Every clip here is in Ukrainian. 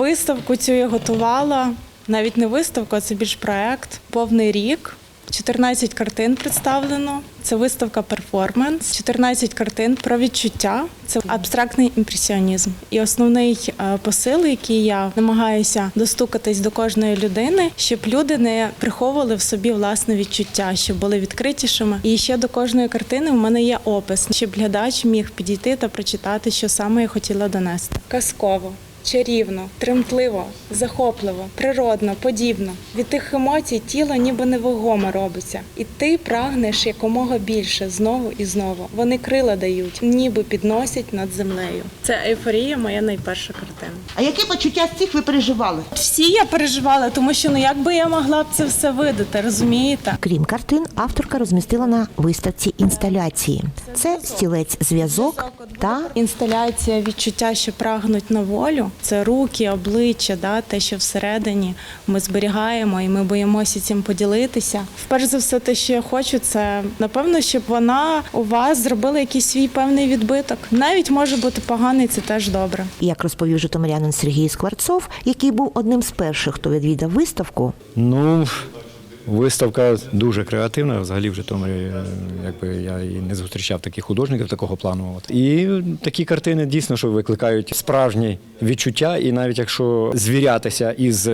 Виставку цю я готувала. Навіть не виставку, а це більш проект. Повний рік. 14 картин представлено. Це виставка перформанс. 14 картин про відчуття. Це абстрактний імпресіонізм. І основний е, посил, який я намагаюся достукатись до кожної людини, щоб люди не приховували в собі власне відчуття, щоб були відкритішими. І ще до кожної картини в мене є опис, щоб глядач міг підійти та прочитати, що саме я хотіла донести. Казково. Чарівно, тремтливо, захопливо, природно, подібно. Від тих емоцій тіло ніби невагомо робиться, і ти прагнеш якомога більше знову і знову. Вони крила дають, ніби підносять над землею. Це ейфорія, моя найперша картина. А які почуття з цих ви переживали? Всі я переживала, тому що ну як би я могла б це все видати, розумієте? Крім картин, авторка розмістила на виставці інсталяції. Це стілець зв'язок та Інсталяція відчуття, що прагнуть на волю. Це руки, обличчя, да, те, що всередині ми зберігаємо, і ми боїмося цим поділитися. Вперше за все, те, що я хочу, це напевно, щоб вона у вас зробила якийсь свій певний відбиток. Навіть може бути поганий, це теж добре. як розповів житомирянин Сергій Скворцов, який був одним з перших, хто відвідав виставку, Ну, виставка дуже креативна. Взагалі в Житомирі е, якби я і не зустрічав таких художників такого плану. І такі картини дійсно що викликають справжні відчуття. І навіть якщо звірятися із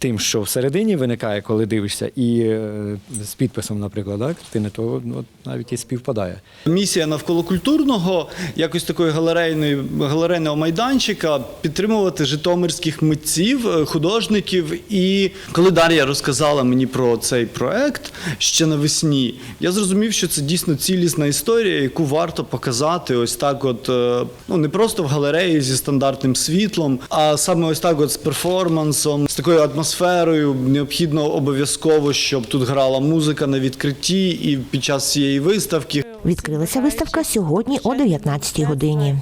тим, що всередині виникає, коли дивишся, і е, з підписом, наприклад, картини, то ну, от, навіть і співпадає. Місія навколо культурного, якось такої галерейної галерейного майданчика підтримувати житомирських митців, е, художників. І коли Дар'я розказала мені про цей проект ще навесні, я зрозумів, що це дійсно цілісна історія, яку варто показати ось так, от е, ну не просто в галереї зі стандартним світлом, а саме ось так, от з перформансом, з такою атмосферою. Необхідно обов'язково, щоб тут грала музика на відкритті і під час цієї виставки. відкрилася виставка сьогодні о 19 годині.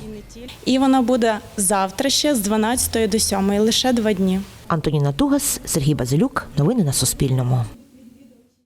І вона буде завтра ще з 12 до 7, лише два дні. Антоніна Тугас, Сергій Базилюк. Новини на Суспільному.